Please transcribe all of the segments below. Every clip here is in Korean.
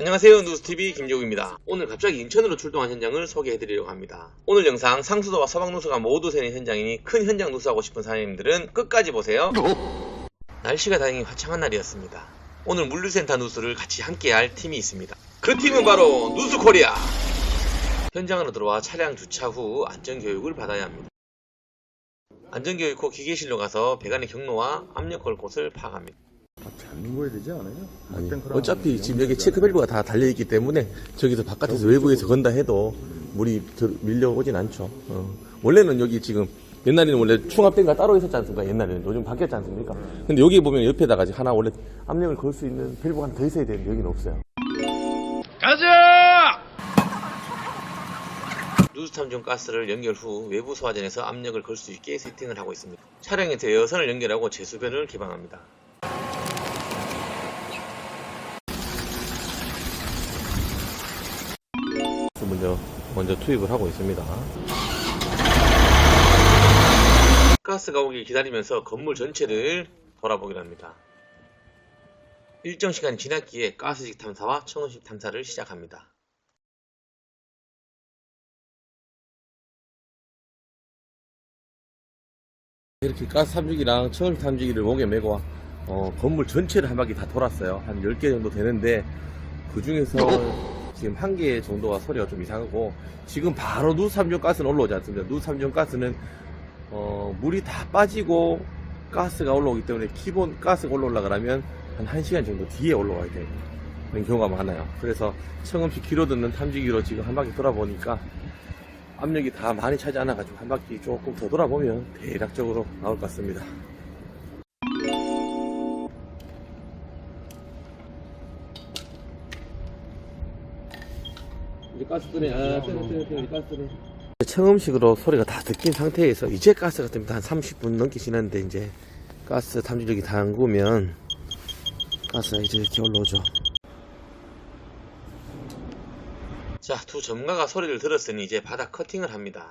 안녕하세요 누스TV 김종욱입니다. 오늘 갑자기 인천으로 출동한 현장을 소개해드리려고 합니다. 오늘 영상 상수도와 서방누수가 모두 새는 현장이니 큰 현장 누수하고 싶은 사장님들은 끝까지 보세요. 날씨가 다행히 화창한 날이었습니다. 오늘 물류센터 누수를 같이 함께 할 팀이 있습니다. 그 팀은 바로 누수코리아! 현장으로 들어와 차량 주차 후 안전교육을 받아야 합니다. 안전교육 후 기계실로 가서 배관의 경로와 압력 걸 곳을 파악합니다. 잡는 거야 되지 않아요? 아니, 어차피 지금 여기 체크밸브가 다 달려있기 때문에 저기서 바깥에서 외부에서 건다 해도 물이 들- 밀려오진 않죠. 어. 원래는 여기 지금 옛날에는 원래 충압대가 따로 있었지 않습니까? 옛날에는 요즘 바뀌었지 않습니까? 근데 여기 보면 옆에다가 지금 하나 원래 압력을 걸 수 있는 밸브가 하나 더 있어야 되는데 여기는 없어요. 누수 탐중 가스를 연결 후 외부 소화전에서 압력을 걸 수 있게 세팅을 하고 있습니다. 차량에 대여선을 연결하고 제수변을 개방합니다. 먼저 먼저 투입을 하고 있습니다. 가스가 오길 기다리면서 건물 전체를 돌아보기로 합니다. 일정 시간이 지났기에 가스직 탐사와 청음식 탐사를 시작합니다. 이렇게 가스 탐지기랑 청을 탐지기를 목에 메고 어, 건물 전체를 한 바퀴 다 돌았어요. 한 10개 정도 되는데 그 중에서 지금 한 개 정도가 소리가 좀 이상하고 지금 바로 누수 삼중 가스는 올라오지 않습니다. 누수 삼중 가스는 어, 물이 다 빠지고 가스가 올라오기 때문에 기본 가스가 올라오려 그러면 한 1시간 정도 뒤에 올라와야 되는 경우가 많아요. 그래서 청음식 기로 듣는 탐지기로 지금 한 바퀴 돌아보니까 압력이 다 많이 차지 않아가지고 한 바퀴 조금 더 돌아보면 대략적으로 나올 것 같습니다. 이제 가스 뜨네, 아, 뜨네, 뜨네, 뜨네, 가스 뜨네. 청음식으로 소리가 다 듣긴 상태에서 이제 가스 같은 한 30분 넘게 지났는데 이제 가스 탐지력이 다 안구면 가스가 이제 이렇게 올라오죠. 자, 두 전문가가 소리를 들었으니 이제 바닥 커팅을 합니다.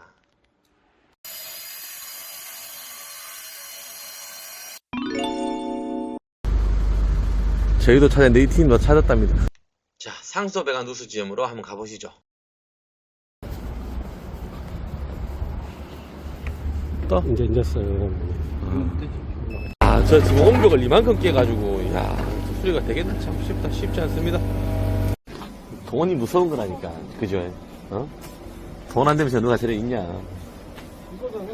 저희도 찾아 네 팀도 찾았답니다. 자, 상수배관 누수 지점으로 한번 가보시죠. 또? 이제 잊었어요. 아, 저 지금 옹벽을 이만큼 깨가지고, 야, 저 수리가 되겠나? 참 쉽다, 쉽지 않습니다. 돈이 무서운 거라니까, 그죠? 어? 돈 안 되면 저 누가 저래 있냐? 이거잖아.